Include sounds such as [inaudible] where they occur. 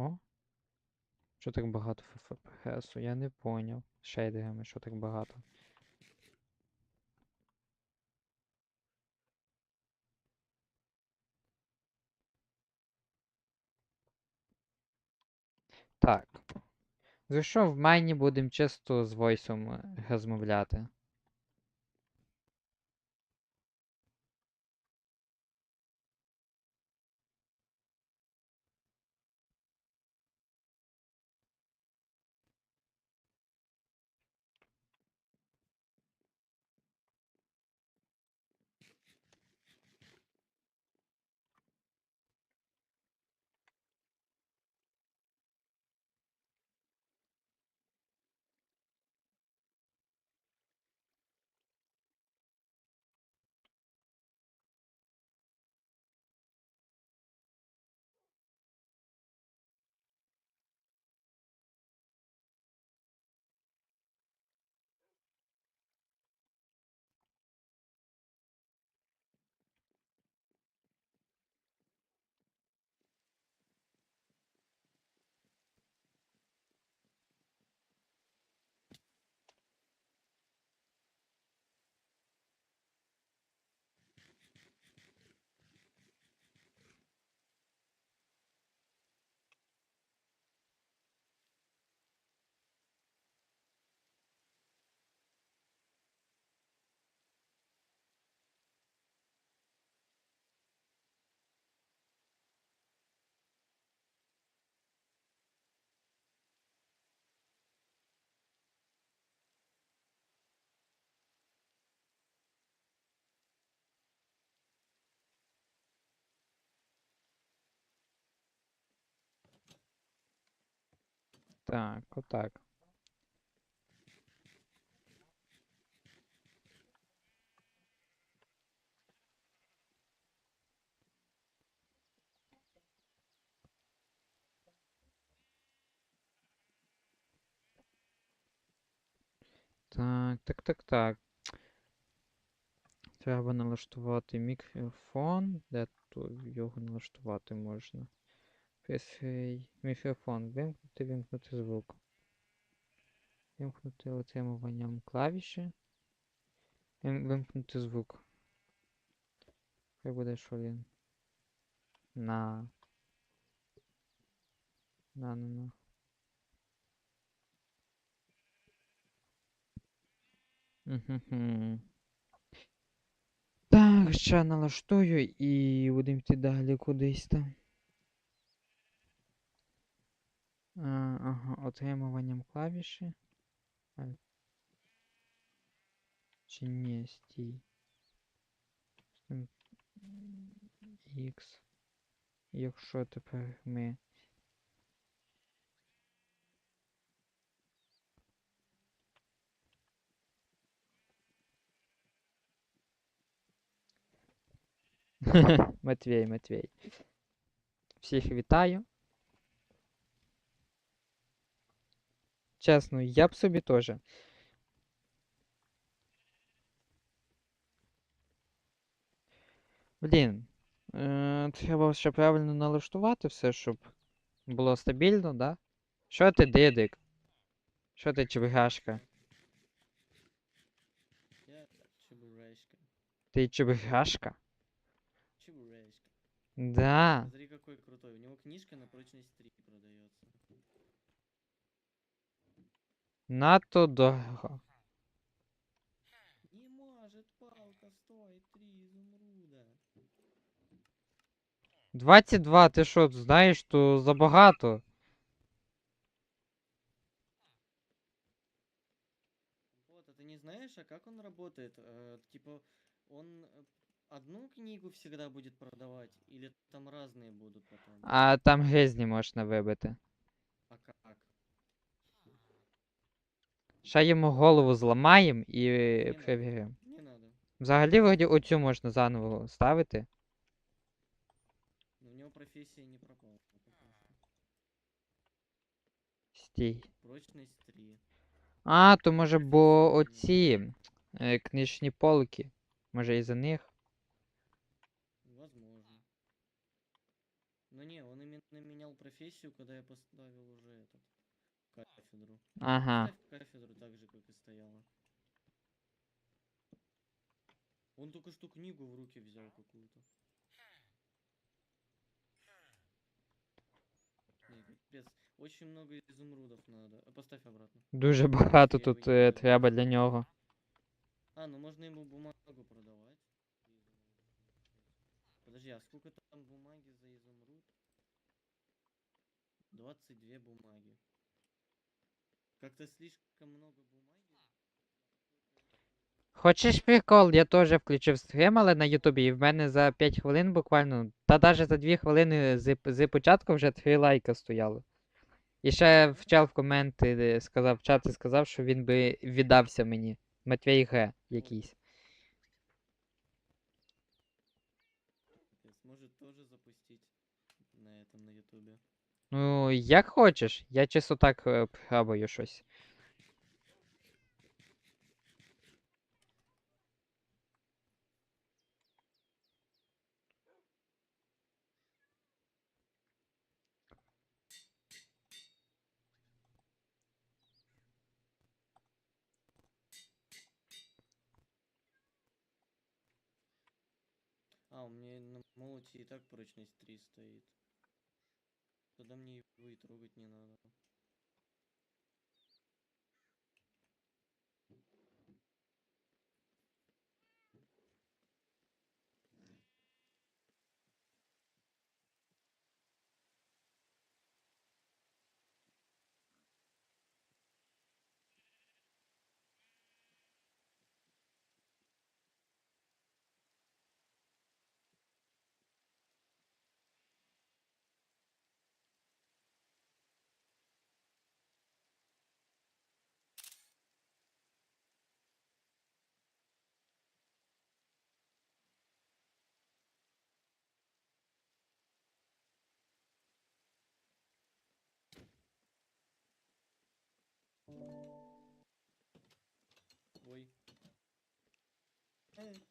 О. Що так багато ФПСу? Я не поняв. Шейдерами, що так багато. Так. За що в майні будемо чисто з войсом е, розмовляти? Так, отак. Так, так, так, так. Треба налаштувати мікрофон. Де тут його налаштувати можна? PC, мікрофон. Вимкнути, вимкнути звук. Вимкнути отримуванням клавіші. Вим- Вимкнути звук. Хай буде, що він. На. На, на, на. Так, ще налаштую і будемо йти далі кудись там. Ага, отримуванням клавіші. Чи ні, стій. X. Якщо тепер ми. [laughs] Матвій, Матвій. Всіх вітаю. Чесно, я б собі теж. Блін. Е, треба ще правильно налаштувати все, щоб було стабільно, да? Що ти, дидик? Що ти, чебігашка? Я чебурашка. Ти чебігашка? Чебурашка. Да. Смотри, какой крутой. У него книжка на прочность 3 Надто дорого. Не может палка стоить 3 изумруда. 22, ти що, знаєш, то забагато. Вот, а ты не знаешь, а как он работает? Э, типа, он э, одну книгу всегда будет продавать, или там разные будут потом? А там гризні можна вибити. А как? Ще йому голову зламаємо і перевіримо. Не надо. Взагалі, вроді, оцю можна заново ставити. Но у него профессия не пропала. Стій. Прочность 3. А, то може, бо оці е, книжні полки. Може, із-за них. Возможно. Но не, он именно менял профессию, когда я поставил уже этот кафедру. Ага. Ставь кафедру так же, как и стояла. Он только что книгу в руки взял какую-то. Капец. Очень много изумрудов надо. А, Поставь обратно. Дуже багато Я тут його е, треба для нього. А, ну можно ему бумагу продавать. Подожди, а сколько там бумаги за изумруд? 22 бумаги. Как-то слишком много бумаги. Хочеш прикол? Я теж включив стрім, але на Ютубі, і в мене за 5 хвилин буквально, та навіть за 2 хвилини з, з початку вже 3 лайка стояло. І ще вчав в коменти, сказав, в чаті сказав, що він би віддався мені. Матвій Г. якийсь. Может тоже запустить на этом на ютубе. Ну, як хочеш. Я чисто так пробую щось. А, у меня на молоте и так прочность 3 стоит. Тогда мне его и трогать не надо. Ой. Э,